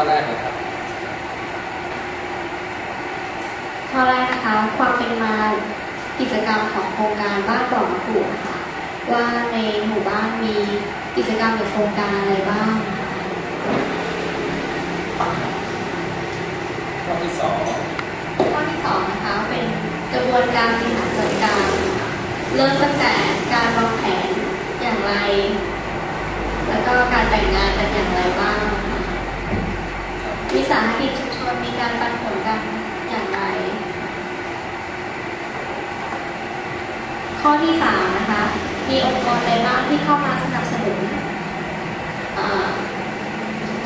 อแรกเลยครับข้อแรกนะคะความเป็นมากิจกรรมของโครงการบ้านบ่อมะกรูดนะคะว่าในหมู่บ้านมีกิจกรรมหรือโครงการอะไรบ้างนะคะข้อที่สองข้อที่สองนะคะเป็นกระบวนการบริหารจัดการเริ่มตั้งแต่การวางแผนอย่างไร แล้วก็การแบ่งงานกันอย่างไรบ้างนะคะวิสาหกิจชุมชนมีการปันผลกันอย่างไร ข้อที่สามนะคะมีองค์กรใดบ้างที่เข้ามาสนับสนุน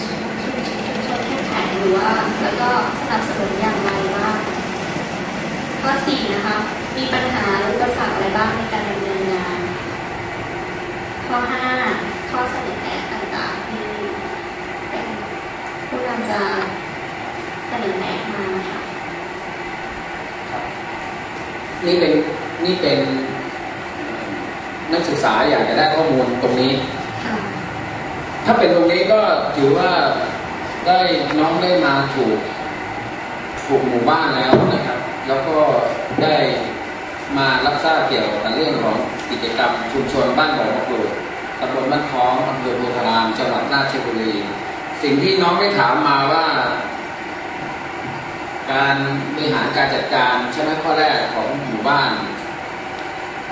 ชุมชนเข้มแข็งหรือว่าแล้วก็สนับสนุนอย่างไรบ้างข้อสี่นะคะมีปัญหาหรืออุปสรรคอะไรบ้างในการดำเนินงาน ข้อห้าข้อเสนอแนะต่างๆที่เป็นผู้นำจะเสนอแนะมาค่ะครับนี่เป็นนี่เป็น นักศึกษาอยากจะได้ข้อมูลตรงนี้ค่ะถ้าเป็นตรงนี้ก็ถือว่าได้น้องได้มาถูกถูกหมู่บ้านแล้วนะครับ แล้วก็ได้มารับทราบเกี่ยวกับเรื่องของกิจกรรมชุมชนบ้านบ่อมะกรูดตำบลบ้านคล้องอำเภอโพธารามจังหวัดราชบุรี สิ่งที่น้องได้ถามมาว่า การบริหารการจัดการใช่ไหมข้อแรกของหมู่บ้าน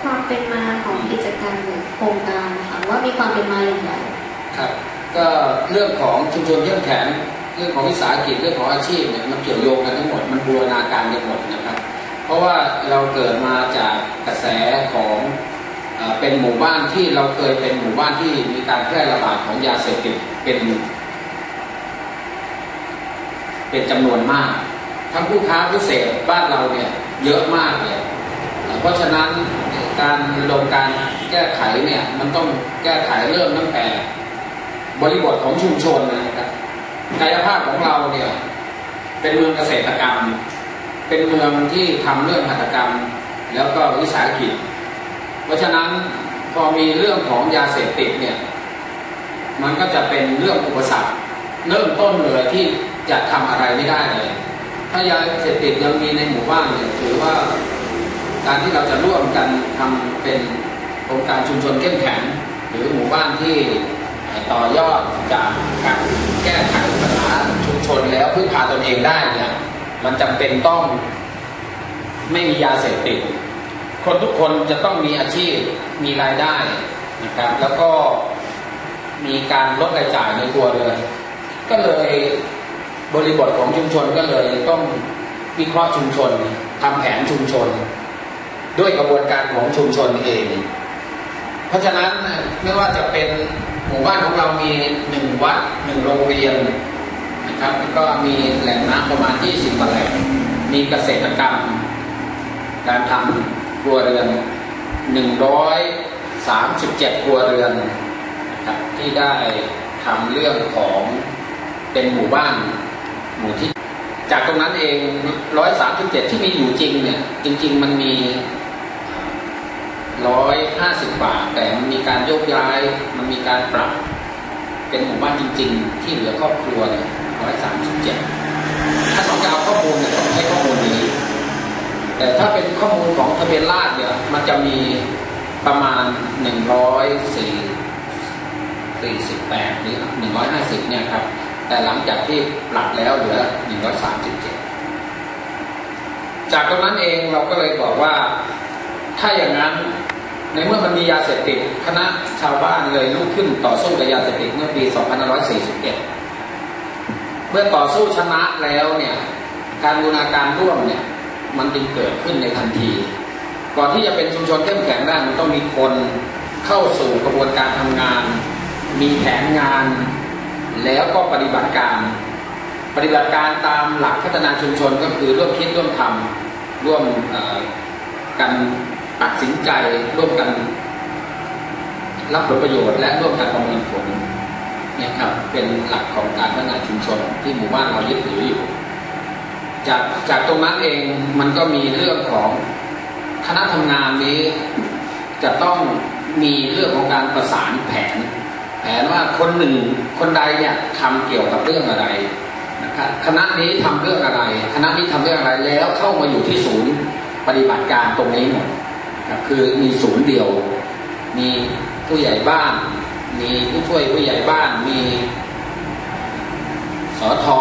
ความเป็นมาของกิจกรรมหรือโครงการนะคะว่ามีความเป็นมาอย่างไรครับ ก็เรื่องของชุมชนเข้มแข็งเรื่องของวิสาหกิจเรื่องของอาชีพเนี่ยมันเกี่ยวโยงกันทั้งหมดมันบูรณาการกันหมดนะครับ เพราะว่าเราเกิดมาจากกระแสของเป็นหมู่บ้านที่เราเคยเป็นหมู่บ้านที่มีการแพร่ระบาดของยาเสพติดเป็น เป็นจำนวนมาก ทั้งผู้ค้าผู้เสพบ้านเราเนี่ยเยอะมากเลยเพราะฉะนั้น การลงการแก้ไขเนี่ยมันต้องแก้ไขเริ่มตั้งแต่ บริบทของชุมชนนะครับกายภาพของเราเนี่ยเป็นเมืองเกษตรกรรม เป็นเมืองที่ทำเรื่องหัตถกรรม แล้วก็วิสาหกิจ เพราะฉะนั้นพอมีเรื่องของยาเสพติดเนี่ยมันก็จะเป็นเรื่องอุปสรรคเริ่มต้นเลยที่จะทำอะไรไม่ได้เลย ถ้ายาเสพติดยังมีในหมู่บ้านเนี่ยถือว่า การที่เราจะร่วมกันทำเป็นโครงการชุมชนเข้มแข็ง หรือหมู่บ้านที่ต่อยอดจากการแก้ไขปัญหาชุมชนแล้วพึ่งพาตนเองได้เนี่ยมันจำเป็นต้องไม่มียาเสพติด คนทุกคนจะต้องมีอาชีพมีรายได้นะครับ แล้วก็มีการลดรายจ่ายในครัวเรือนก็เลยบริบทของชุมชนก็เลยต้องวิเคราะห์ชุมชนทำแผนชุมชน ด้วยกระบวนการของชุมชนเอง เพราะฉะนั้นไม่ว่าจะเป็นหมู่บ้านของเรามีหนึ่งวัดหนึ่งโรงเรียนนะครับก็มีแหล่งน้ำประมาณ20กว่าแหล่งมีเกษตรกรรม การทำครัวเรือน137ครัวเรือนนะครับที่ได้ทำเรื่องของเป็นหมู่บ้านหมู่ที่ จากตรงนั้นเอง137ที่มีอยู่จริงเนี่ยจริง ๆ มันมี ร้อยห้าสิบบาท แต่มันมีการยกย้าย มันมีการปรับ เป็นหมู่บ้านจริง ๆ ที่เหลือครอบครัวเนี่ยร้อยสามสิบเจ็ดถ้าต้องการข้อมูลเนี่ยต้องใช้ข้อมูลนี้ แต่ถ้าเป็นข้อมูลของทะเบียนราษฎร์เนี่ยมันจะมีประมาณหนึ่งร้อยสี่สี่สิบแปดหรือหนึ่งร้อยห้าสิบเนี่ยครับ แต่หลังจากที่ปรับแล้วเหลือหนึ่งร้อยสามสิบเจ็ดจากตรงนั้นเองเราก็เลยบอกว่า ถ้าอย่างนั้น ในเมื่อมันมียาเสพติดคณะชาวบ้านเลยลุกขึ้นต่อสู้กับยาเสพติดเมื่อปี 2541 เมื่อต่อสู้ชนะแล้วเนี่ยการบูรณาการร่วมเนี่ยมันจึงเกิดขึ้นในทันที ก่อนที่จะเป็นชุมชนเข้มแข็งได้มันต้องมีคนเข้าสู่กระบวนการทำงาน มีแผนงาน แล้วก็ปฏิบัติการ ปฏิบัติการตามหลักพัฒนาชุมชนก็คือร่วมคิดร่วมทำร่วมกัน ตัดสินใจร่วมกัน รับผลประโยชน์และร่วมกันประเมินผลนี่ยครับเป็นหลักของการพัฒนาชุมชนที่หมู่บ้านเรายึดถืออยู่ จากจากตรงนั้นเองมันก็มีเรื่องของคณะทำงานนี้ จะต้องมีเรื่องของการประสานแผน แผนว่าคนหนึ่งคนใดเนี่ยทำเกี่ยวกับเรื่องอะไรคณะนี้ทำเรื่องอะไร คณะนี้ทำเรื่องอะไรแล้วเข้ามาอยู่ที่ศูนย์ปฏิบัติการตรงนี้หมด ครับคือมีศูนย์เดียว มีผู้ใหญ่บ้าน มีผู้ช่วยผู้ใหญ่บ้าน มีสอทอ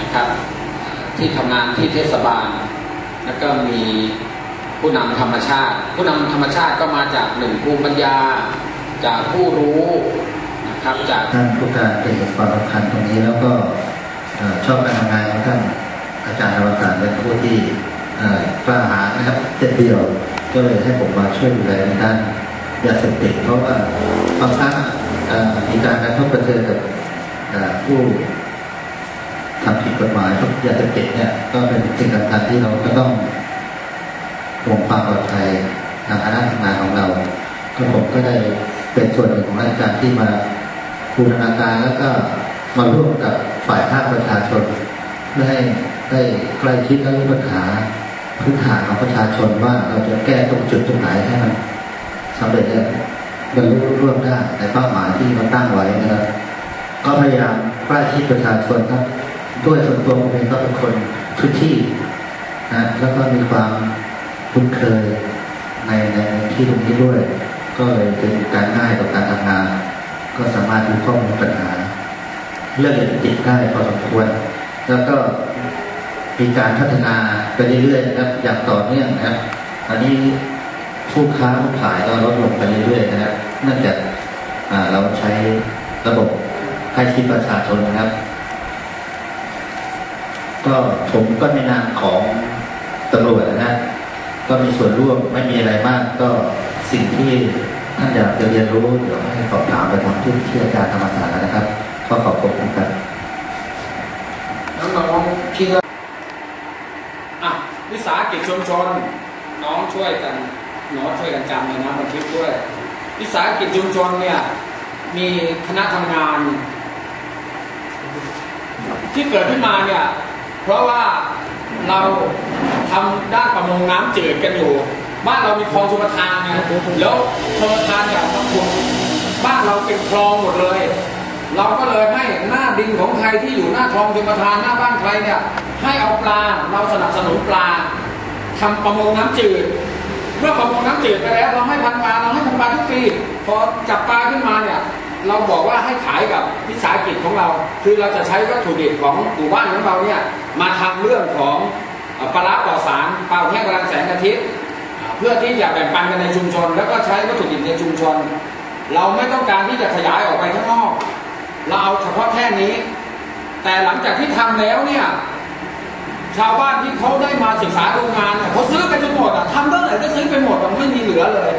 นะครับ ที่ทำงานที่เทศบาล แล้วก็มีผู้นำธรรมชาติ ผู้นำธรรมชาติก็มาจากหนึ่งภูมิปัญญา จากผู้รู้นะครับจากท่านผู้การเป็นความสำคัญตรงนี้แล้วก็ชอบการทำงานของท่านอาจารย์อวสานเป็นผู้ที่กล้าหาญนะครับเด็ดเดี่ยว ก็เลยให้ผมมาช่วยดูแลในด้านยาเสพติดเพราะว่าบางครั้งอีการกระทบกระเทือนกับเอ่อผู้ทำผิดกฎหมายพวกยาเสพติดเนี่ยก็เป็นสิ่งสำคัญที่เราก็ต้องห่วงความปลอดภัยทางคณะทำงานของเราก็ผมก็ได้เป็นส่วนหนึ่งของราชการที่มาบูรณาการแล้วก็มาร่วมกับฝ่ายภาคประชาชนเพื่อให้ได้ใกล้ชิดและรู้ปัญหา พื้นฐานของประชาชนว่าเราจะแก้ตรงจุดตรงไหนให้มันสำเร็จและบรรลุร่วมได้ในเป้าหมายที่เราตั้งไว้นะครับ ก็พยายามใกล้ชิดประชาชนครับด้วยส่วนตัวผมเองก็เป็นคนพื้นที่นะแล้วก็มีความคุ้นเคยในในที่ตรงนี้ด้วย ก็เลยเป็นการง่ายต่อการทำงาน ก็สามารถรู้ข้อมูลปัญหาเรื่องยาเสพติดได้พอสมควรแล้วก็ มีการพัฒนาไปเรื่อยๆนะครับ อย่างต่อเนื่องนะครับ อันนี้ผู้ค้าผู้ขายก็ลดลงไปเรื่อยๆนะครับ เนื่องจากเราใช้ระบบใกล้ชิดประชาชนนะครับ ก็ผมก็ในนามของตำรวจนะฮะก็มีส่วนร่วมไม่มีอะไรมาก ก็สิ่งที่ท่านอยากจะเรียนรู้เดี๋ยวให้สอบถามไปทางที่ที่อาจารย์ธรรมศาสตร์นะครับ ก็ขอบคุณครับน้องๆคิดว่าอะวิสาห กิจชุมชน น้องช่วยกันน้องช่วยกันจำเลยนะบันทึกด้วยวิสาหกิจชุมชนเนี่ยมีคณะทำงาน ที่เกิดขึ้นมาเนี่ยเพราะว่าเราทำด้านประมงน้ำจืดกันอยู่ บ้านเรามีคลองชลประทานไงแล้วชลประทานเนี่ยบ้านเราเป็นคลองหมดเลย เราก็เลยให้หน้าดินของใครที่อยู่หน้าคลองชลประทานหน้าบ้านใครเนี่ยให้เอาปลาเราสนับสนุนปลา ทำประมงน้ำจืด เมื่อประมงน้ำจืดไปแล้วเราให้พันปลาเราให้พันปลาทุกปีพอจับปลาขึ้นมาเนี่ยเราบอกว่าให้ขายกับวิสาหกิจของเรา คือเราจะใช้วัตถุดิบของหมู่บ้านของเราเนี่ยมาทำเรื่องของปลาปลอดสารปลาแห้งกำลังแสงอาทิตย์เพื่อที่จะแบ่งปันกันในชุมชน แล้วก็ใช้วัตถุดิบในชุมชน เราไม่ต้องการที่จะขยายออกไปข้างนอก เราเอาเฉพาะแค่นี้ แต่หลังจากที่ทำแล้วเนี่ย ชาวบ้านที่เขาได้มาศึกษาดูงงานเนี่ยเขาซื้อไปจนหมดอะทำเท่าไหร่ก็ซื้อไปหมดอะไม่มีเหลือเลย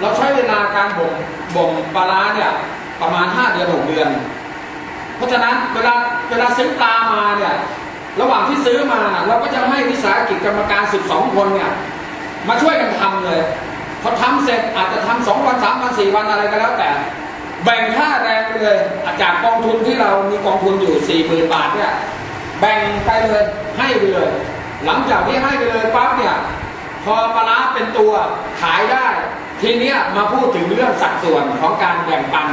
เราใช้เวลาการบ่มบ่มปลาร้าเนี่ยประมาณ 5 เดือน6เดือน เพราะฉะนั้นเวลาเวลาซื้อปลามาเนี่ยระหว่างที่ซื้อมาเราก็จะให้วิสาหกิจกรรมการ 12 คนเนี่ยมาช่วยกันทำเลยพอทำเสร็จอาจจะทำสองวันสามวันสี่วันอะไรก็แล้วแต่ แบ่งค่าแรงไปเลย อาจากกองทุนที่เรามีกองทุนอยู่สี่หมื่นบาทเนี่ย แบ่งไปเลยให้ไปเลย หลังจากที่ให้ไปเลยปั๊บเนี่ยพอปลาร้าเป็นตัวขายได้ ทีนี้มาพูดถึงเรื่องสัดส่วนของการแบ่งปัน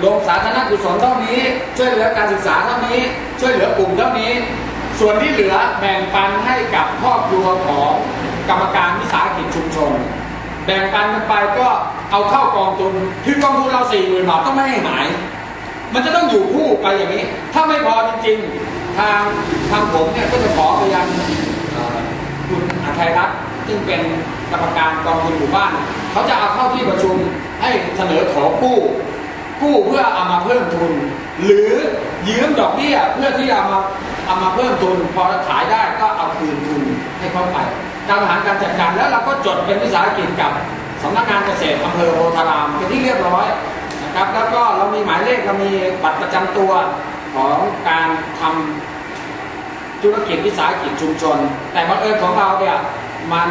โรงสาธารณกุศลเท่านี้ ช่วยเหลือการศึกษาเท่านี้ ช่วยเหลือกลุ่มเท่านี้ ส่วนที่เหลือแบ่งปันให้กับครอบครัวของกรรมการวิสาหกิจชุมชน แบ่งปันกันไปก็เอาเข้ากองทุนคือกองทุนเราสี่หมื่นบาทต้องไม่ให้หาย มันจะต้องอยู่คู่ไปอย่างนี้ ถ้าไม่พอจริงๆ ทางทางผมเนี่ยก็จะขอไปยังคุณอาทัยรัตน์ซึ่งเป็นกรรมการกองทุนหมู่บ้าน เขาจะเอาเข้าที่ประชุมให้เสนอขอกู้ กู้เพื่อเอามาเพิ่มทุน หรือยืมดอกเบี้ยเพื่อที่เอามาเอามาเพิ่มทุน พอขายได้ก็เอาคืนทุนให้เข้าไปการบริหารการจัดการแล้วเราก็จดเป็นวิสาหกิจกับสำนักงานเกษตรอำเภอโพธารามเป็นที่เรียบร้อยนะครับ แล้วก็เรามีหมายเลขเรามีบัตรประจำตัว ของการทำธุรกิจวิสาหกิจชุมชน แต่บังเอิญของเราเนี่ยมัน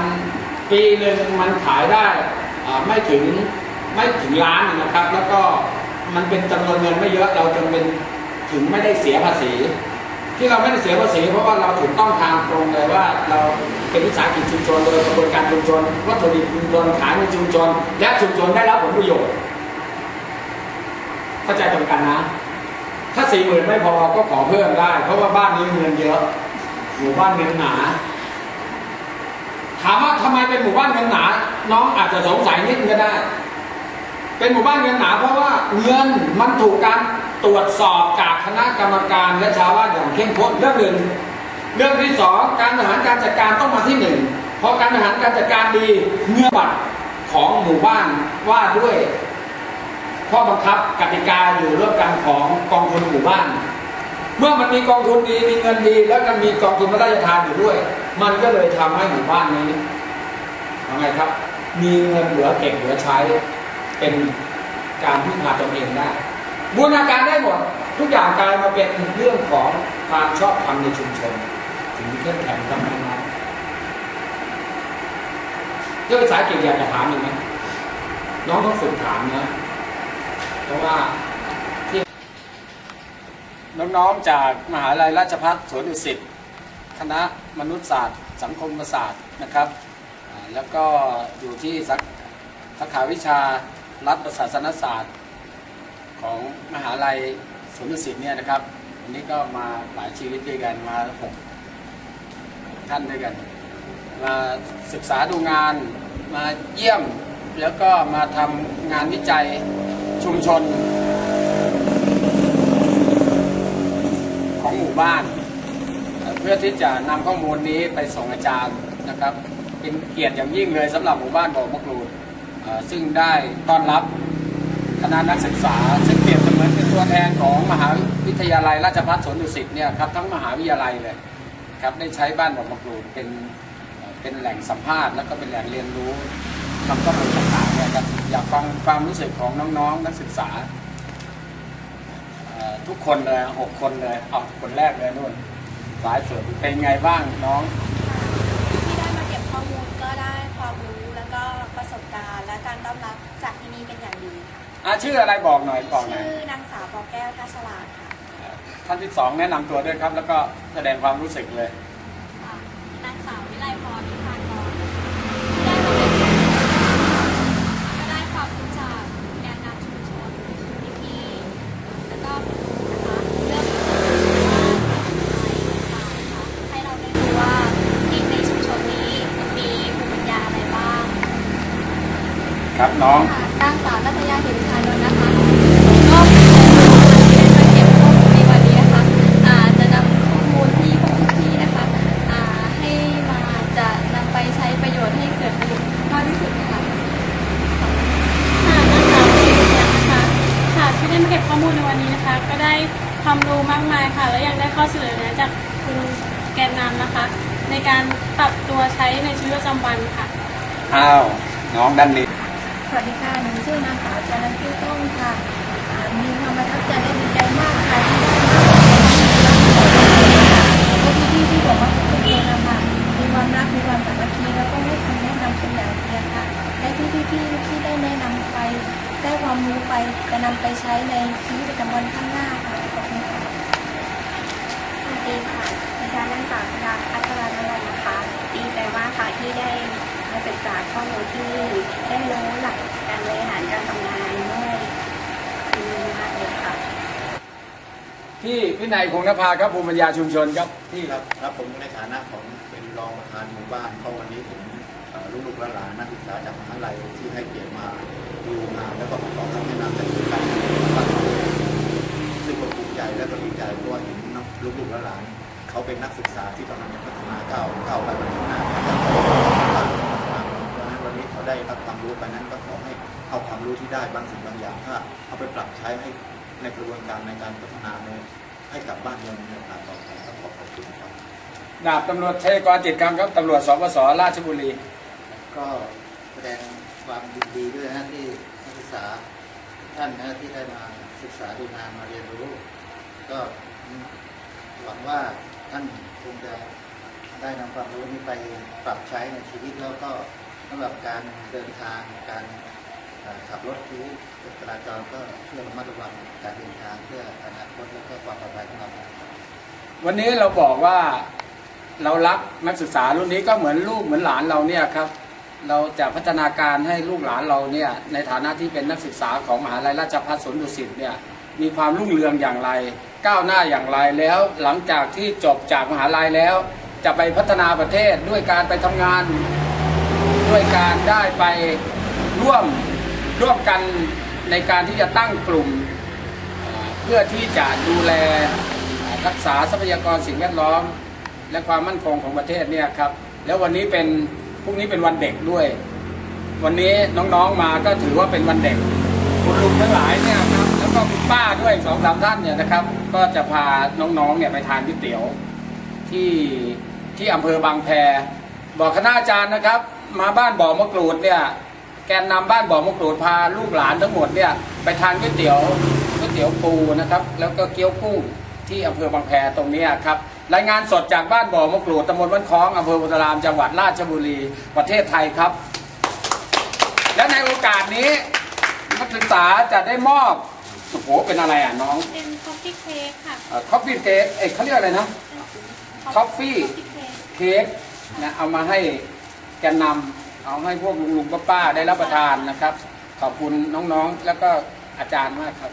ปีหนึ่งมันขายได้ไม่ถึงไม่ถึงล้านนะครับ แล้วก็มันเป็นจำนวนเงินไม่เยอะเราจนเป็นถึงไม่ได้เสียภาษี ที่เราไม่ได้เสียภาษี เพราะว่าเราถูกต้องทางตรงเลยว่าเราเป็นวิสาหกิจชุมชนโดยกระบวนการชุมชนวัตถุดิบชุมชนขายในชุมชน และชุมชนได้รับผลประโยชน์ เข้าใจตรงกันนะ ถ้าสี่หมื่นไม่พอก็ขอเพิ่มได้ เพราะว่าบ้านนี้เงินเยอะ หมู่บ้านเงินหนา ถามว่าทำไมเป็นหมู่บ้านเงินหนา น้องอาจจะสงสัยนิดนึงก็ได้ เป็นหมู่บ้านเงินหนา เพราะว่าเงินมันถูกการตรวจสอบจากคณะกรรมการและชาวบ้านอย่างเข้มข้นเรื่องหนึ่งเรื่องที่สองการบริหารการจัดการต้องมาที่หนึ่งเพราะการบริหารการจัดการดีเงื่อนบัตรของหมู่บ้านว่าด้วย ข้อบังคับกติกาอยู่ร่วมกันของกองทุนหมู่บ้าน เมื่อมันมีกองทุนดีมีเงินดี แล้วก็มีกองทุนพระราชทานอยู่ด้วย มันก็เลยทำให้หมู่บ้านนี้ทำไงครับ มีเงินเหลือเก็บเหลือใช้เป็นการพึ่งพาตนเองได้บูรณาการได้หมด ทุกอย่างกลายมาเป็นเรื่องของความชอบธรรมในชุมชน ถึงเข้มแข็งทำงานนั้นเรื่องภาษาอังกฤษอยากจะถามอีกไหมน้องต้องฝึกถามนะ เพราะว่าที่น้องๆจากมหาลัยราชภัฏสวนดุสิตคณะมนุษยศาสตร์ สังคมศาสตร์นะครับแล้วก็อยู่ที่สาสาขาวิชารัฐประศาสนศาสตร์ ของมหาลัยสวนดุสิตเนี่ยนะครับวันนี้ก็มาหลายชีวิตด้วยกันมาหกท่านด้วยกัน มาศึกษาดูงานมาเยี่ยม แล้วก็มาทำงานวิจัย ชุมชน ของหมู่บ้าน เพื่อที่จะนำข้อมูลนี้ไปส่งอาจารย์นะครับ เป็นเกียรติอย่างยิ่งเลยสำหรับหมู่บ้านบ่อมะกรูดซึ่งได้ต้อนรับคณะนักศึกษาซึ่งเปรียบเสมือนเป็นตัวแทนของมหาวิทยาลัยราชภัฏสวนดุสิตเนี่ยครับทั้งมหาวิทยาลัยเลยครับได้ใช้บ้านบ่อมะกรูดเป็นเป็นแหล่งสัมภาษณ์ แล้วก็เป็นแหล่งเรียนรู้ทำข้อมูลต่าง ๆเนี่ยครับอยากฟังความรู้สึกของน้องๆ นักศึกษาเอ่อทุกคนเลยหกคนเลยเอาคนแรกเลยนู่นสายสุดเป็นไงบ้างน้อง ที่ได้มาเก็บข้อมูลก็ได้ความรู้แล้วก็ประสบการณ์และการต้อนรับจากที่นี่เป็นอย่างดีค่ะอะชื่ออะไรบอกหน่อยบอกหน่อยชื่อนางสาวปอแก้วท่าฉลาดค่ะ ท่านที่สองแนะนำตัวด้วยครับ แล้วก็แสดงความรู้สึกเลย นางสาววิไลพรพิพานรได้มาเก็บข้อมูลก็ได้ความรู้จากแกนนำชุมชนพี่ๆแล้วก็นะคะเรื่องให้เราได้รู้ว่าที่ในชุมชนนี้มีภูมิปัญญาอะไรบ้าง ครับน้อง ค่ะนางสาวนัทยาหินพานนท์นะคะก็เป็นมาเก็บข้อมูลในวันนี้นะคะอ่าจะนำข้อมูลที่พวกพี่ๆนะคะอ่าให้มาจะนำไปใช้ประโยชน์ให้เกิดประโยชน์มากที่สุดค่ะ ค่ะนางสาวสิริยันนะคะค่ะที่ได้มาเก็บข้อมูลในวันนี้นะคะ ก็ได้ความรู้มากมายค่ะ แล้วยังได้ข้อเสนอแนะจากคุณแกนนำนะคะ ในการปรับตัวใช้ในชีวิตประจำวันค่ะ อ้าวน้องดันนี้ สวัสดีค่ะ หนูชื่อนางสาวจารันตี้ต้งค่ะอ่ามีความประทับใจและดีใจมากค่ะที่ได้มาพบพี่ๆที่บอกว่าทุกคนนะคะมีความรักมีความสามัคคีแล้วก็ให้คำแนะนำเป็นอย่างดีค่ะและที่พี่ๆที่ได้แนะนำไป ได้ความรู้ไปจะนำไปใช้ในชีวิตประจำวันข้างหน้าค่ะขอบคุณค่ะ สวัสดีค่ะดิฉันนางสาวสุดาพัฒนานนท์นะคะ ดีใจมากค่ะที่ได้มาศึกษาข้อมูลที่นี่ได้รู้หลักการบริหารการทำงานด้วยดีมากเลยค่ะ พี่พินัยคงนภาครับภูมิปัญญาชุมชนครับพี่ครับครับผมในฐานะของเป็นรองประธานหมู่บ้านก็วันนี้ผมลูกๆหลานนักศึกษาจากมหาลัยที่ให้เกียรติมาดูงานแล้วก็ขอคำแนะนำจากการบ้านซึ่งก็ภูมิใจและก็ดีใจเพราะว่าเห็นลูกๆหลานเขาเป็นนักศึกษาที่กำลังจะพัฒนาก้าวก้าวไปบนข้างหน้าเพราะฉะนั้นวันนี้เขาได้รับความรู้ไปนั้นก็ขอให้เอาความรู้ที่ได้บางสิ่งบางอย่างถ้าเอาไปปรับใช้ให้ ในกระบวนการในการพัฒนาในให้กับบ้านเมืองในโอกาสต่อไปก็ขอขอบคุณครับดาบตำรวจชัยกรจิตกรรมครับตำรวจสปสราชบุรี ก็แสดงความยินดีด้วยนะที่นักศึกษาท่านนะที่ได้มาศึกษาดูงานมาเรียนรู้ ก็หวังว่าท่านคงจะได้นำความรู้นี้ไปปรับใช้ในชีวิตแล้วก็สำหรับการเดินทางการเอ่อ ขับรถที่จราจรก็ช่วยระมัดระวังการเดินทางเพื่ออนาคตและก็ความปลอดภัยของเราวันนี้เราบอกว่าเรารักนักศึกษารุ่นนี้ก็เหมือนลูกเหมือนหลานเราเนี่ยครับ เราจะพัฒนาการให้ลูกหลานเราเนี่ยในฐานะที่เป็นนักศึกษาของมหาลัยราชภัฏสวนดุสิตเนี่ยมีความรุ่งเรืองอย่างไร ก้าวหน้าอย่างไรแล้วหลังจากที่จบจากมหาลัยแล้ว จะไปพัฒนาประเทศด้วยการไปทำงาน ด้วยการได้ไปร่วม ร่วมกันในการที่จะตั้งกลุ่ม เพื่อที่จะดูแลรักษาทรัพยากรสิ่งแวดล้อม และความมั่นคงของประเทศเนี่ยครับแล้ววันนี้เป็นพรุ่งนี้เป็นวันเด็กด้วย วันนี้น้องๆมาก็ถือว่าเป็นวันเด็ก คุณลุงทั้งหลายเนี่ยครับแล้วก็คุณป้าด้วยสองสามท่านเนี่ยนะครับ ก็จะพาน้องๆเนี่ยไปทานก๋วยเตี๋ยวที่ที่อำเภอบางแพบอกคณะอาจารย์นะครับ มาบ้านบ่อมะกรูดเนี่ย แกนนำบ้านบ่อมะกรูดพาลูกหลานทั้งหมดเนี่ยไปทานก๋วยเตี๋ยวก๋วยเตี๋ยวปูนะครับ แล้วก็เกี๊ยวกุ้งที่อำเภอบางแพตรงเนี้ยครับรายงานสดจากบ้านบ่อมะกรูดตำบลบ้านคล้องอำเภอบุตรามจังหวัดราชบุรีประเทศไทยครับ และในโอกาสนี้นักศึกษาจะได้มอบโอ้โหเป็นอะไรอะน้องเป็นคอฟฟี่เค้กค่ะคอฟฟี่เค้กเอ้ยเขาเรียกอะไรนะ Coffee คอฟฟี่เค้กเค้กนะเอามาให้แกนนำ เอาให้พวกลุงๆป้าๆได้รับประทานนะครับ ขอบคุณน้องๆ แล้วก็อาจารย์มากครับ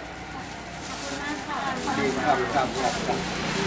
ขอบคุณมากค่ะดีครับครับครับ